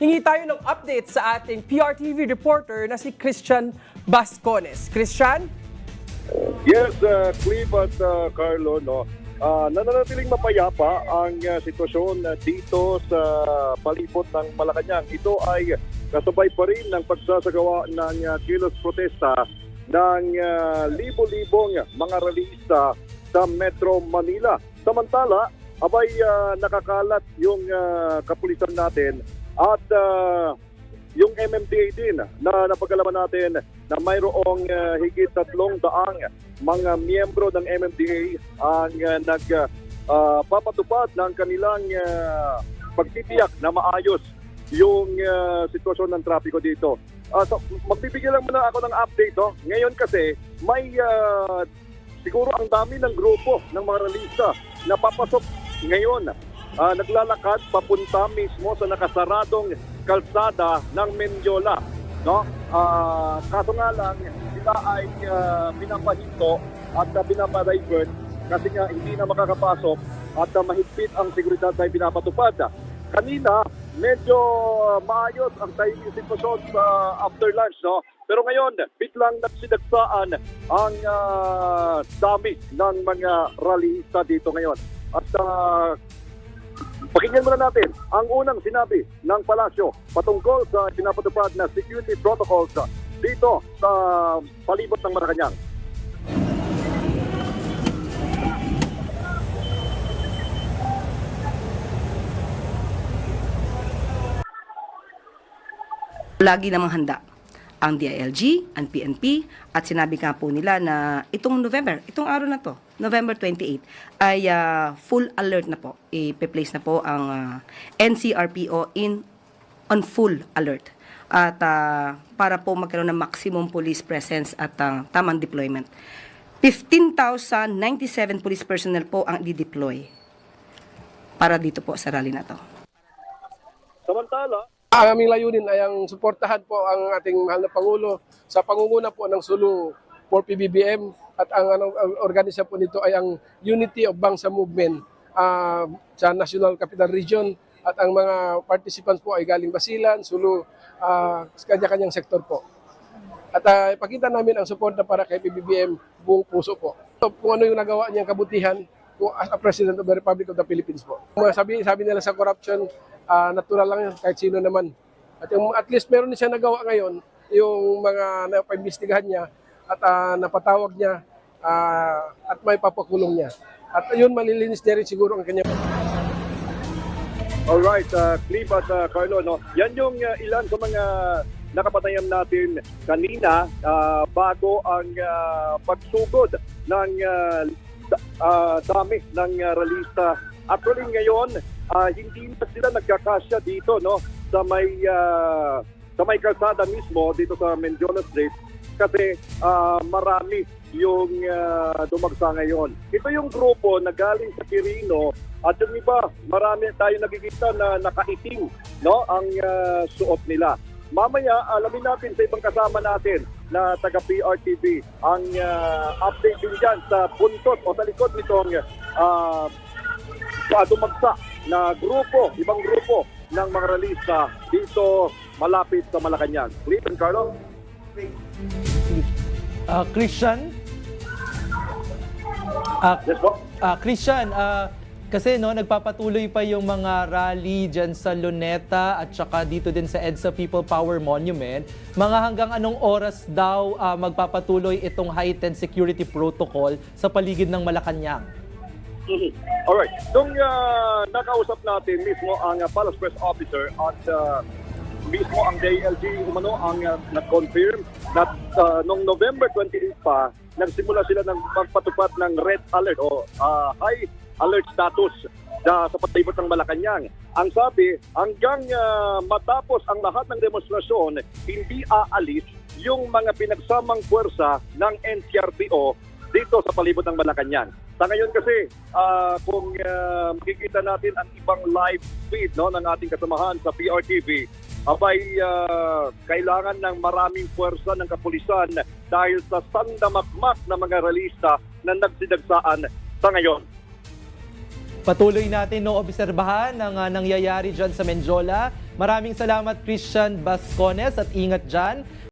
hingi tayo ng update sa ating PRTV reporter na si Christian Bascones. Christian? Yes, uh, Cliff at uh, Carlo, no, uh, nananatiling mapayapa ang uh, sitwasyon uh, dito sa palibot ng Malacanang. Ito ay kasabay pa rin ng pagsasagawa ng uh, kilos protesta ng uh, libo-libong mga realista sa Metro Manila. Samantala, abay uh, nakakalat yung uh, kapulisan natin at uh, yung MMDA din na napagalaman natin na mayroong uh, higit tatlong daang mga miyembro ng MMDA ang uh, nag uh, ng kanilang uh, pagtitiyak na maayos yung uh, sitwasyon ng trapiko dito. Uh, so, magbibigay lang muna ako ng update. No? Ngayon kasi may uh, siguro ang dami ng grupo ng mga realista na papasok ngayon ah, naglalakad papunta mismo sa nakasaradong kalsada ng Mendiola. No? Ah, kaso nga lang, sila ay uh, pinapahinto at uh, pinapadivert kasi nga hindi na makakapasok at uh, mahigpit ang seguridad na pinapatupad. Kanina, medyo ah, maayos ang timing sitwasyon sa after lunch. No? Pero ngayon, biglang nagsidagsaan ang ah, dami ng mga rallyista dito ngayon. At ah, Pakinggan muna natin ang unang sinabi ng palasyo patungkol sa pinapatupad na security protocols dito sa palibot ng Malacanang. lagi namang handa ang DILG, ang PNP, at sinabi nga po nila na itong November, itong araw na to, November 28, ay ah, full alert na po. I-place na po ang ah, NCRPO in on full alert. At ah, para po magkaroon ng maximum police presence at ah, tamang deployment. 15,097 police personnel po ang i-deploy para dito po sa rally na to. Samantala, Ang aming layunin ay ang suportahan po ang ating mahal na Pangulo sa pangunguna po ng Sulu for PBBM at ang anong ang organisasyon po nito ay ang Unity of Bangsa Movement ah, sa National Capital Region at ang mga participants po ay galing Basilan, Sulu, ah, kanya-kanyang sektor po. At uh, ipakita namin ang suporta para kay PBBM buong puso po. So, kung ano yung nagawa niyang kabutihan as a President of the Republic of the Philippines po. Sabi, sabi nila sa corruption, ah, natural lang yan, kahit sino naman. At yung, at least meron siya nagawa ngayon, yung mga napaimbestigahan niya at ah, napatawag niya ah, at may papakulong niya. At yun, malilinis niya rin siguro ang kanya. Alright, uh, Cliff at uh, Carlo, no? yan yung uh, ilan sa mga nakapatayam natin kanina uh, bago ang uh, pagsugod ng uh, uh, dami ng uh, realista. Actually ngayon, uh, hindi na sila nagkakasya dito no sa may uh, sa may kalsada mismo dito sa Mendiola Street kasi ah, marami yung ah, dumagsa ngayon. Ito yung grupo na galing sa Quirino at yung iba, marami tayo nakikita na nakaiting no, ang ah, suot nila. Mamaya, alamin natin sa ibang kasama natin na taga PRTV ang ah, update din dyan sa buntot o sa likod nitong sa dumagsa na grupo, ibang grupo ng mga realista dito malapit sa Malacanang. And Carlo? Ah, Christian? Ah, Yes po. ah, Christian, ah, kasi no, nagpapatuloy pa yung mga rally dyan sa Luneta at saka dito din sa EDSA People Power Monument. Mga hanggang anong oras daw ah, magpapatuloy itong heightened security protocol sa paligid ng Malacanang? Alright. Nung ah, nakausap natin mismo ang uh, Palace Press Officer at ah, mismo ang DLG umano ang ah, nag-confirm na ah, nung November 28 pa, nagsimula sila ng magpatupad ng red alert o ah, high alert status sa, sa patibot ng Malacanang. Ang sabi, hanggang ah, matapos ang lahat ng demonstrasyon, hindi aalis yung mga pinagsamang puwersa ng NCRPO dito sa palibot ng Malacanang. Sa ngayon kasi, ah, kung ah, makikita natin ang ibang live feed no, ng ating kasamahan sa PRTV, abay ah, kailangan ng maraming puwersa ng kapulisan dahil sa sandamakmak na mga realista na nagsidagsaan sa ngayon. Patuloy natin no obserbahan ang ah, nangyayari dyan sa Menjola Maraming salamat Christian Bascones at ingat dyan.